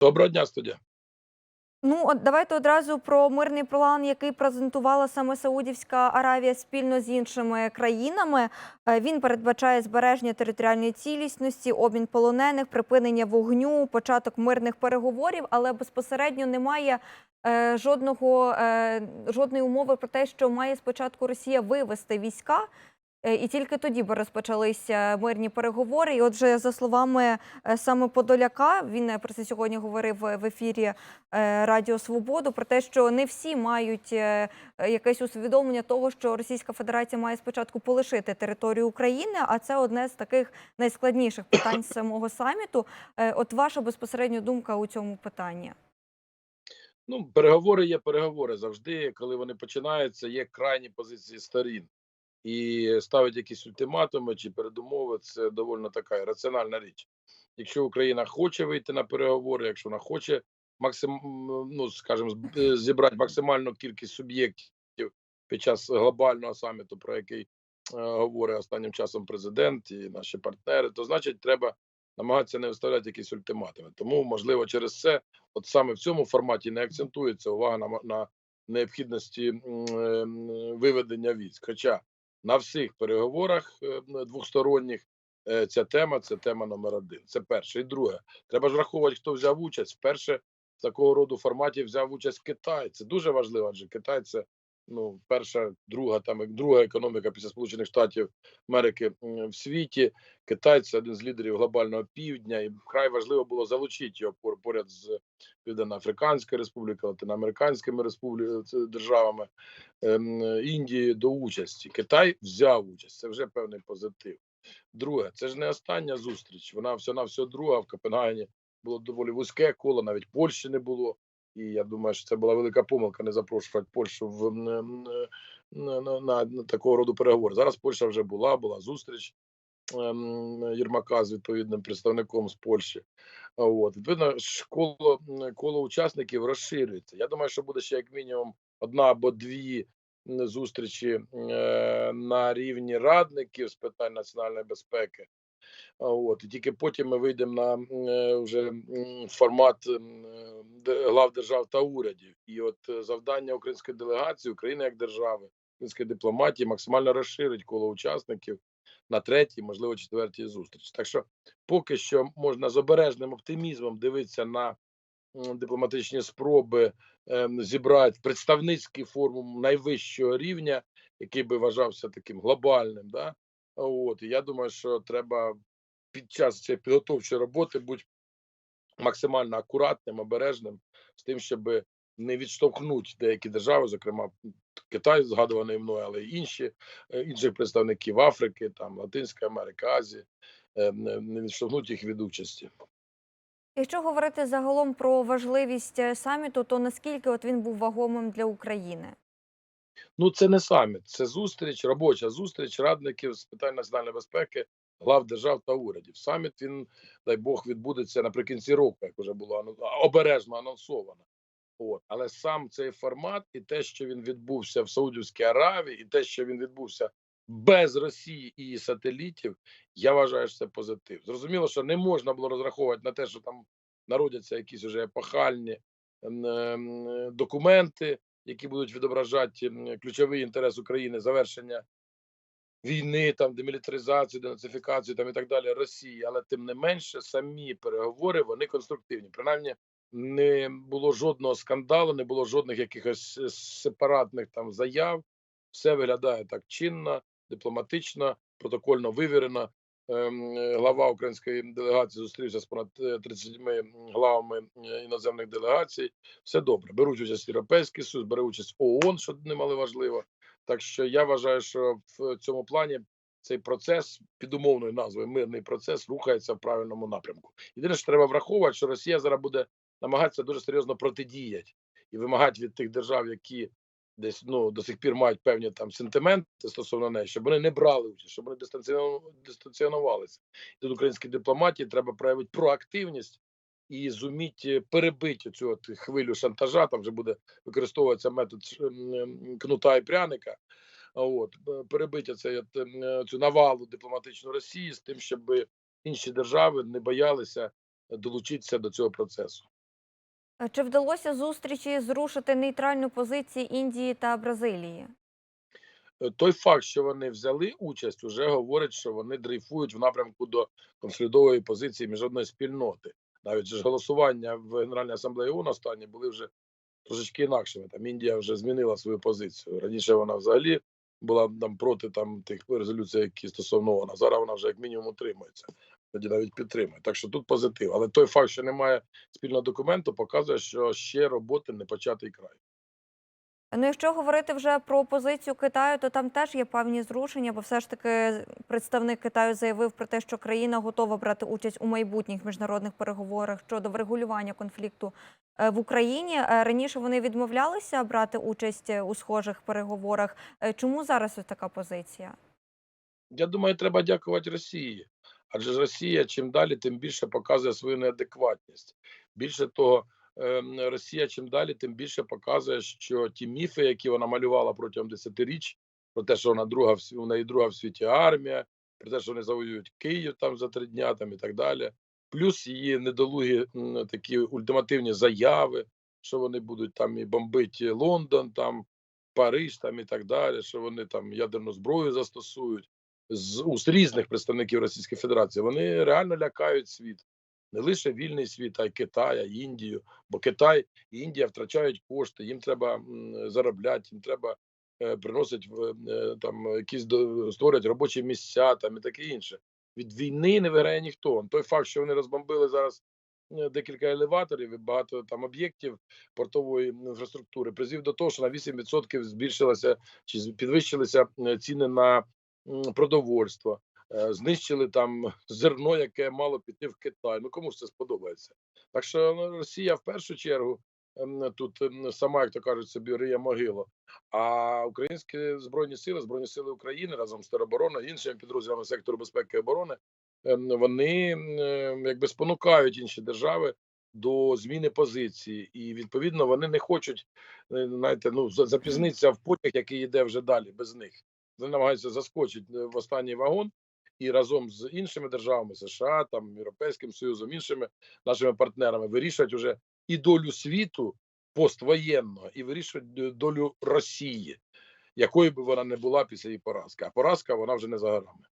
Доброго дня, студія. Ну, от давайте одразу про мирний план, який презентувала саме Саудівська Аравія спільно з іншими країнами. Е, Він передбачає збереження територіальної цілісності, обмін полонених, припинення вогню, початок мирних переговорів, але безпосередньо немає е, жодного е, жодної умови про те, що має спочатку Росія вивести війська. Е, І тільки тоді би розпочалися мирні переговори. І отже, за словами е, саме Подоляка, він е, про це сьогодні говорив в ефірі Радіо Свободу про те, що не всі мають якесь усвідомлення того, що Російська Федерація має спочатку полишити територію України, а це одне з таких найскладніших питань самого саміту. От ваша безпосередньо думка у цьому питанні? Ну, переговори є переговори завжди. Коли вони починаються, є крайні позиції сторін. І ставить якісь ультиматуми чи передумови це доволі така раціональна річ. Якщо Україна хоче вийти на переговори, якщо вона хоче максим, ну скажімо, е, зібрати максимальну кількість суб'єктів під час глобального саміту, про який е, говорить останнім часом президент і наші партнери, то значить треба намагатися не виставляти якісь ультиматуми. Тому можливо через це, от саме в цьому форматі не акцентується увага на, на необхідності е, виведення військ. Хоча на всіх переговорах двохсторонніх двосторонніх е, ця тема це тема номер один. Це перше. І друге, треба ж враховувати, хто взяв участь. Вперше в такого роду форматі взяв участь Китай. Це дуже важливо, адже Китай це ну перша, друга там друга економіка після Сполучених Штатів Америки в світі. Китай це один з лідерів глобального півдня, і вкрай важливо було залучити його пор- поряд з Південно-Африканською Республікою, Латиноамериканськими республіками державами ем, Індії до участі. Китай взяв участь. Це вже певний позитив. Друге, це ж не остання зустріч. Вона все на все друга в Копенгагені було доволі вузьке коло, навіть Польщі не було. І я думаю, що це була велика помилка не запрошувати Польщу в на, на, на, на такого роду переговори. Зараз Польща вже була, була зустріч ем, Єрмака з відповідним представником з Польщі. От відповідно, коло коло учасників розширюється. Я думаю, що буде ще як мінімум одна або дві зустрічі е, на рівні радників з питань національної безпеки. От і тільки потім ми вийдемо на е, вже формат е, глав держав та урядів. І от е, завдання української делегації, України як держави, української дипломатії максимально розширить коло учасників на третій, можливо, четвертій зустрічі. Так що поки що можна з обережним оптимізмом дивитися на дипломатичні спроби зібрати представницький форум найвищого рівня, який би вважався таким глобальним. Да? От я думаю, що треба під час цієї підготовчої роботи бути максимально акуратним, обережним з тим, щоб не відштовхнути деякі держави, зокрема Китай, згадуваний мною, але й інші е, інших представників Африки, там Латинської Америки, Азії, е, не відштовхнути їх від участі. Якщо говорити загалом про важливість е, саміту, то наскільки от він був вагомим для України? Ну, це не саміт, це зустріч, робоча зустріч радників з питань національної безпеки, глав держав та урядів. Саміт він, дай Бог, відбудеться наприкінці року, як вже було обережно анонсовано. От, але сам цей формат і те, що він відбувся в Саудівській Аравії, і те, що він відбувся без Росії і її сателітів, я вважаю, що це позитив. Зрозуміло, що не можна було розраховувати на те, що там народяться якісь уже епохальні ем, ем, документи, які будуть відображати ключовий інтерес України завершення війни, там демілітаризації, денацифікації там і так далі Росії, але тим не менше самі переговори вони конструктивні. Принаймні не було жодного скандалу, не було жодних якихось е, сепаратних там заяв. Все виглядає так чинно, дипломатично, протокольно вивірено. Ем, е, Глава української делегації зустрівся з понад е, 30 главами е, іноземних делегацій. Все добре. Беруть участь Європейський Союз, бере участь ООН, що немало важливо. Так що я вважаю, що в цьому плані цей процес під умовною назвою мирний процес рухається в правильному напрямку. Єдине, що треба враховувати, що Росія зараз буде намагатися дуже серйозно протидіяти і вимагати від тих держав, які десь ну до сих пір мають певні там сентименти стосовно неї, щоб вони не брали участь, щоб вони дистанціону- дистанціонувалися. Тут українській дипломатії треба проявити проактивність і зуміти перебити цю от хвилю шантажа. Там вже буде використовуватися метод кнута і пряника. От б- перебити цей от, м, е, цю навалу дипломатичну Росії з тим, щоб інші держави не боялися долучитися до цього процесу. Чи вдалося зустрічі зрушити нейтральну позицію Індії та Бразилії? Е, Той факт, що вони взяли участь, уже говорить, що вони дрейфують в напрямку до конфліктової позиції міжнародної спільноти. Навіть ж голосування в Генеральній асамблеї ООН останні були вже трошечки інакшими. Там Індія вже змінила свою позицію. Раніше вона взагалі була там проти там тих резолюцій, які стосовно ООН. а Зараз вона вже як мінімум утримується. Тоді навіть підтримує. Так що тут позитив. Але той факт, що немає спільного документу, показує, що ще роботи не початий край. Ну, якщо говорити вже про позицію Китаю, то там теж є певні зрушення, бо все ж таки представник Китаю заявив про те, що країна готова брати участь у майбутніх міжнародних переговорах щодо врегулювання конфлікту е, в Україні. Е, Раніше вони відмовлялися брати участь е, у схожих переговорах. Чому зараз ось така позиція? Я думаю, треба дякувати Росії. Адже Росія чим далі, тим більше показує свою неадекватність. Більше того, ем, Росія чим далі, тим більше показує, що ті міфи, які вона малювала протягом десятиріч, про те, що вона друга в неї друга в світі армія, про те, що вони завоюють Київ там за три дня, там і так далі. Плюс її недолугі такі ультимативні заяви, що вони будуть там і бомбити Лондон, там Париж, там і так далі, що вони там ядерну зброю застосують з уст різних представників Російської Федерації, вони реально лякають світ. Не лише вільний світ, а й й Індію. Бо Китай і Індія втрачають кошти, їм треба заробляти, їм треба е, приносити е, там якісь створювати робочі місця там і таке інше. Від війни не виграє ніхто. Той факт, що вони розбомбили зараз е, декілька елеваторів і багато там об'єктів портової інфраструктури, призвів до того, що на 8% збільшилося чи підвищилися ціни на м, продовольство, е, знищили там зерно, яке мало піти в Китай. Ну кому ж це сподобається? Так що ну, Росія в першу чергу тут сама, як то кажуть, собі риє могилу. А українські збройні сили, збройні сили України разом з теробороною, іншими підрозділами сектору безпеки і оборони, ем, вони ем, якби спонукають інші держави. До зміни позиції, і відповідно вони не хочуть е, знаєте, ну за- запізнитися в потяг, який йде вже далі без них намагаються заскочити е, в останній вагон і разом з іншими державами США, там Європейським Союзом, іншими нашими партнерами вирішують уже і долю світу поствоєнного, і вирішують долю Росії, якою би вона не була після її поразки. А поразка вона вже не за горами.